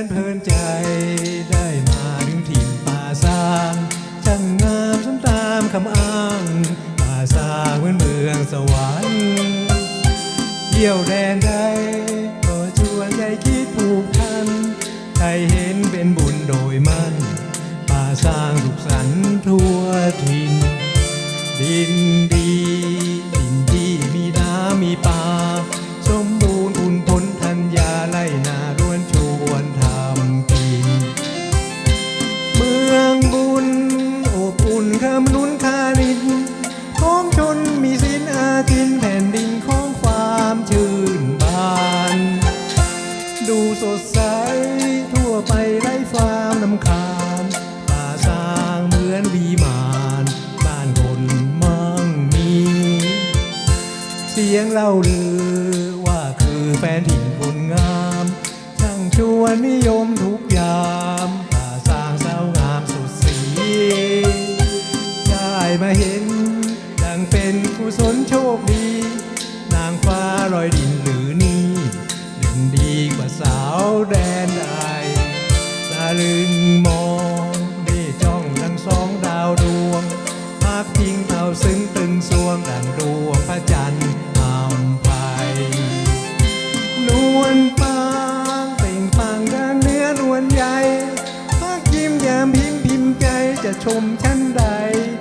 นเพลินใจได้มาถึงถิ่นป่าซางช่างงามสมตามคำอ้างป่าซางเหมือนเมืองสวรรค์เที่ยวแดนใดก็ชวนใจคิดผูกพันใครเห็นเป็นบุญโดยมันป่าสร้างสุขสันต์ทั่วถิ่นดินด สดใส ทั่วไปไร้ความนำคาญป่าสร้างเหมือนวีมานบ้านคนมั่งมี เสียงเล่าลือว่าคือแฟนถิ่นคนงามช่างชวนนิยมทุกยามป่าสร้างสาวงามสุดสี ได้มาเห็น ดังเป็นกุศลโชคดี นางฟ้าลอยดิน พักพิงเอาซึ้งตึงสวงดังดวงพระจันทร์อำไพนวลปางเป่งปังดังเนื้อนวลใหญ่พักยิ้มแย้มพิมพิมพ์ใจจะชมชั้นใด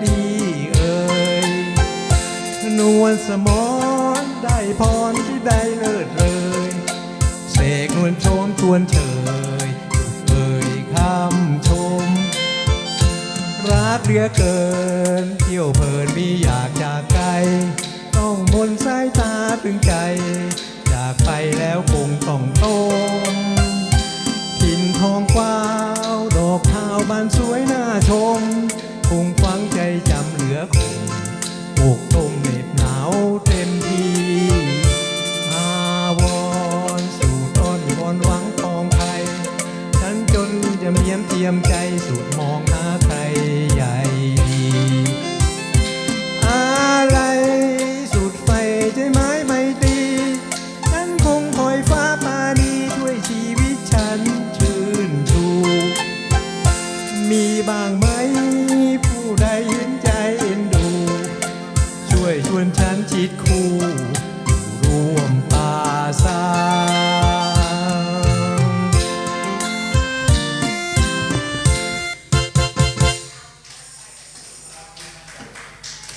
ดีเอ่ยนวลสมอนได้พรที่ได้เลิศเลยเสกนวลโชมชวนเชย เหลือเกิน เที่ยวเพลินมีอยากจากไกล ต้องมนสายตาตึงใจ จากไปแล้วคงต้องโตกินทองกว้าว ดอกพาวบานสวยน่าชม คงฟังใจจำเหลือคงโอกโต บ้างไหม